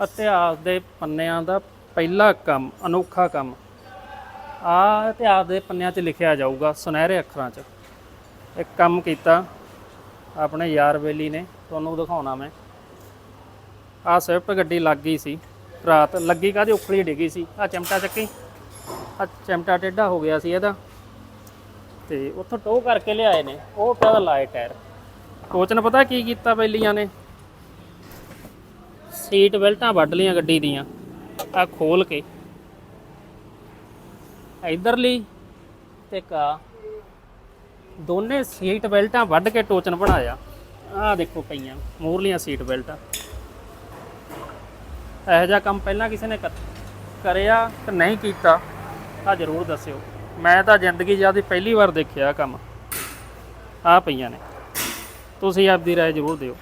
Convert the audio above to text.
ਇਤਿਹਾਸ ਦੇ ਪੰਨਿਆਂ ਦਾ ਪਹਿਲਾ ਕੰਮ, ਅਨੋਖਾ ਕੰਮ, ਆ ਇਤਿਹਾਸ ਦੇ ਪੰਨਿਆਂ 'ਚ ਲਿਖਿਆ ਜਾਊਗਾ ਸੁਨਹਿਰੇ ਅੱਖਰਾਂ 'ਚ। ਇੱਕ ਕੰਮ ਕੀਤਾ ਆਪਣੇ ਯਾਰ ਬੇਲੀ ਨੇ, ਤੁਹਾਨੂੰ ਦਿਖਾਉਣਾ ਮੈਂ। ਆ ਸਵਿਫਟ ਗੱਡੀ ਲੱਗ ਗਈ ਸੀ, ਰਾਤ ਲੱਗੀ ਕਾਹਦੀ, ਉਖਲੀ ਡਿੱਗੀ ਸੀ। ਆ ਚਮਟਾ ਚੱਕੀ, ਆ ਚਮਟਾ ਟੇਢਾ ਹੋ ਗਿਆ ਸੀ ਇਹਦਾ। ਤੇ ਉੱਥੋਂ ਟੋ ਕਰਕੇ ਲਿਆਏ ਨੇ, ਉਹ ਪਿਆ ਲਾਏ ਟਾਇਰ। ਕੋਚ ਨੇ ਪਤਾ ਕੀ ਕੀਤਾ ਬੇਲੀਆਂ ਨੇ? ਸੀਟ ਬੈਲਟਾਂ ਵੱਢ ਲੀਆਂ ਗੱਡੀ ਦੀਆਂ ਆ ਖੋਲ ਕੇ। ਇਧਰਲੀ ਤੇ ਕਾ ਦੋਨੇ ਸੀਟ ਬੈਲਟਾਂ ਵੱਢ ਕੇ ਟੋਚਨ ਬਣਾਇਆ। ਆਹ ਦੇਖੋ ਪਈਆਂ ਮੂਰਲੀਆਂ ਸੀਟ ਬੈਲਟਾਂ। ਇਹੋ ਜਿਹਾ ਕੰਮ ਪਹਿਲਾਂ ਕਿਸੇ ਨੇ ਕਰਿਆ ਕਿ ਨਹੀਂ ਕੀਤਾ ਆ ਜ਼ਰੂਰ ਦੱਸਿਓ। ਮੈਂ ਤਾਂ ਜ਼ਿੰਦਗੀ 'ਚ ਪਹਿਲੀ ਵਾਰ ਦੇਖਿਆ ਕੰਮ। ਆ ਪਈਆਂ ਨੇ। ਤੁਸੀਂ ਆਪਦੀ ਰਾਏ ਜ਼ਰੂਰ ਦਿਓ।